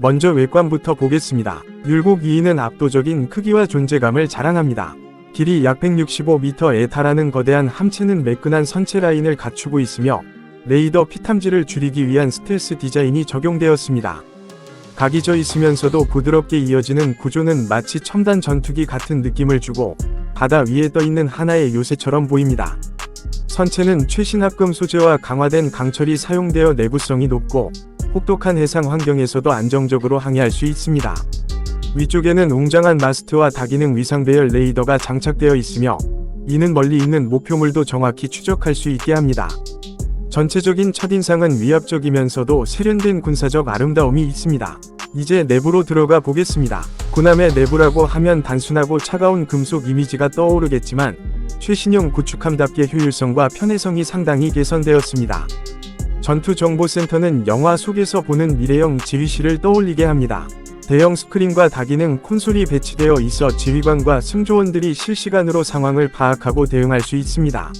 먼저 외관부터 보겠습니다. 율곡 2는 압도적인 크기와 존재감을 자랑합니다. 길이 약 165m에 달하는 거대한 함체는 매끈한 선체 라인을 갖추고 있으며 레이더 피탐지를 줄이기 위한 스텔스 디자인이 적용되었습니다. 각이 져 있으면서도 부드럽게 이어지는 구조는 마치 첨단 전투기 같은 느낌을 주고 바다 위에 떠 있는 하나의 요새처럼 보입니다. 선체는 최신 합금 소재와 강화된 강철이 사용되어 내구성이 높고 혹독한 해상 환경에서도 안정적으로 항해할 수 있습니다. 위쪽에는 웅장한 마스트와 다기능 위상 배열 레이더가 장착되어 있으며 이는 멀리 있는 목표물도 정확히 추적할 수 있게 합니다. 전체적인 첫인상은 위압적이면서도 세련된 군사적 아름다움이 있습니다. 이제 내부로 들어가 보겠습니다. 군함의 내부라고 하면 단순하고 차가운 금속 이미지가 떠오르겠지만 최신형 구축함답게 효율성과 편의성이 상당히 개선되었습니다. 전투정보센터는 영화 속에서 보는 미래형 지휘실을 떠올리게 합니다. 대형 스크린과 다기능 콘솔이 배치되어 있어 지휘관과 승조원들이 실시간으로 상황을 파악하고 대응할 수 있습니다.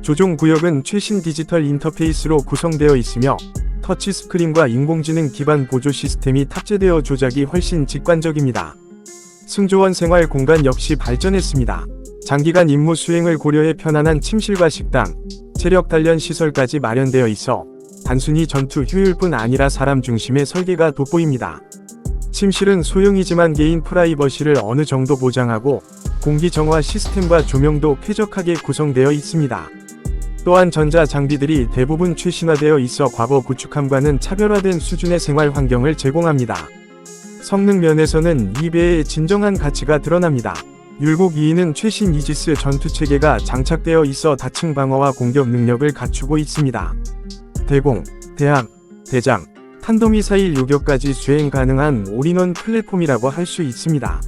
조종 구역은 최신 디지털 인터페이스로 구성되어 있으며 터치 스크린과 인공지능 기반 보조 시스템이 탑재되어 조작이 훨씬 직관적입니다. 승조원 생활 공간 역시 발전했습니다. 장기간 임무 수행을 고려해 편안한 침실과 식당, 체력 단련 시설까지 마련되어 있어 단순히 전투 효율뿐 아니라 사람 중심의 설계가 돋보입니다. 침실은 소형이지만 개인 프라이버시를 어느 정도 보장하고 공기 정화 시스템과 조명도 쾌적하게 구성되어 있습니다. 또한 전자 장비들이 대부분 최신화되어 있어 과거 구축함과는 차별화된 수준의 생활 환경을 제공합니다. 성능 면에서는 이 배의 진정한 가치가 드러납니다. 율곡 2는 최신 이지스 전투 체계가 장착되어 있어 다층 방어와 공격 능력을 갖추고 있습니다. 대공, 대함, 대장, 탄도미사일 요격까지 수행 가능한 올인원 플랫폼이라고 할 수 있습니다.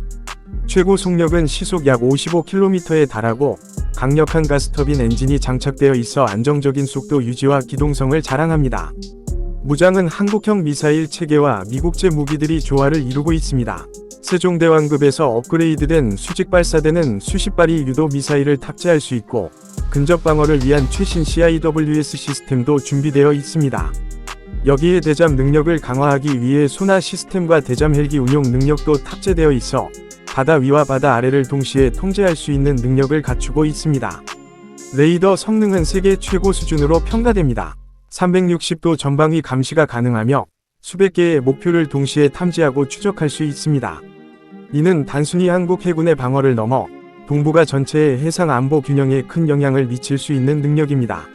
최고 속력은 시속 약 55km에 달하고 강력한 가스터빈 엔진이 장착되어 있어 안정적인 속도 유지와 기동성을 자랑합니다. 무장은 한국형 미사일 체계와 미국제 무기들이 조화를 이루고 있습니다. 세종대왕급에서 업그레이드된 수직 발사대는 수십 발이 유도 미사일을 탑재할 수 있고 근접 방어를 위한 최신 CIWS 시스템도 준비되어 있습니다. 여기에 대잠 능력을 강화하기 위해 소나 시스템과 대잠 헬기 운용 능력도 탑재되어 있어 바다 위와 바다 아래를 동시에 통제할 수 있는 능력을 갖추고 있습니다. 레이더 성능은 세계 최고 수준으로 평가됩니다. 360도 전방위 감시가 가능하며 수백 개의 목표를 동시에 탐지하고 추적할 수 있습니다. 이는 단순히 한국 해군의 방어를 넘어 동북아 전체의 해상 안보 균형에 큰 영향을 미칠 수 있는 능력입니다.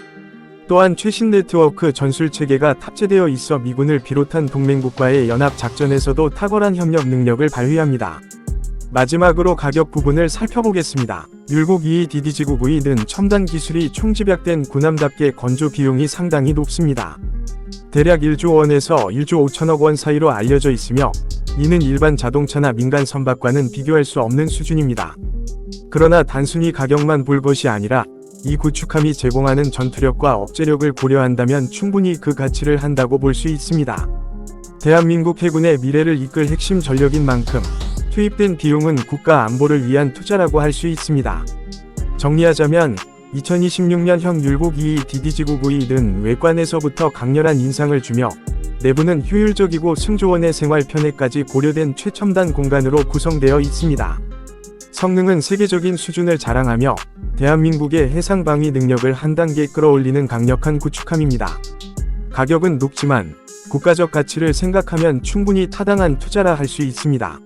또한 최신 네트워크 전술 체계가 탑재되어 있어 미군을 비롯한 동맹국과의 연합 작전에서도 탁월한 협력 능력을 발휘합니다. 마지막으로 가격 부분을 살펴보겠습니다. 율곡 2 DDG9V는 첨단 기술이 총집약된 군함답게 건조 비용이 상당히 높습니다. 대략 1조 원에서 1조 5천억 원 사이로 알려져 있으며 이는 일반 자동차나 민간 선박과는 비교할 수 없는 수준입니다. 그러나 단순히 가격만 볼 것이 아니라 이 구축함이 제공하는 전투력과 억제력을 고려한다면 충분히 그 가치를 한다고 볼 수 있습니다. 대한민국 해군의 미래를 이끌 핵심 전력인 만큼 투입된 비용은 국가 안보를 위한 투자라고 할 수 있습니다. 정리하자면 2026년형 율곡 2 DDG9V는 외관에서부터 강렬한 인상을 주며 내부는 효율적이고 승조원의 생활 편의까지 고려된 최첨단 공간으로 구성되어 있습니다. 성능은 세계적인 수준을 자랑하며 대한민국의 해상 방위 능력을 한 단계 끌어올리는 강력한 구축함입니다. 가격은 높지만 국가적 가치를 생각하면 충분히 타당한 투자라 할 수 있습니다.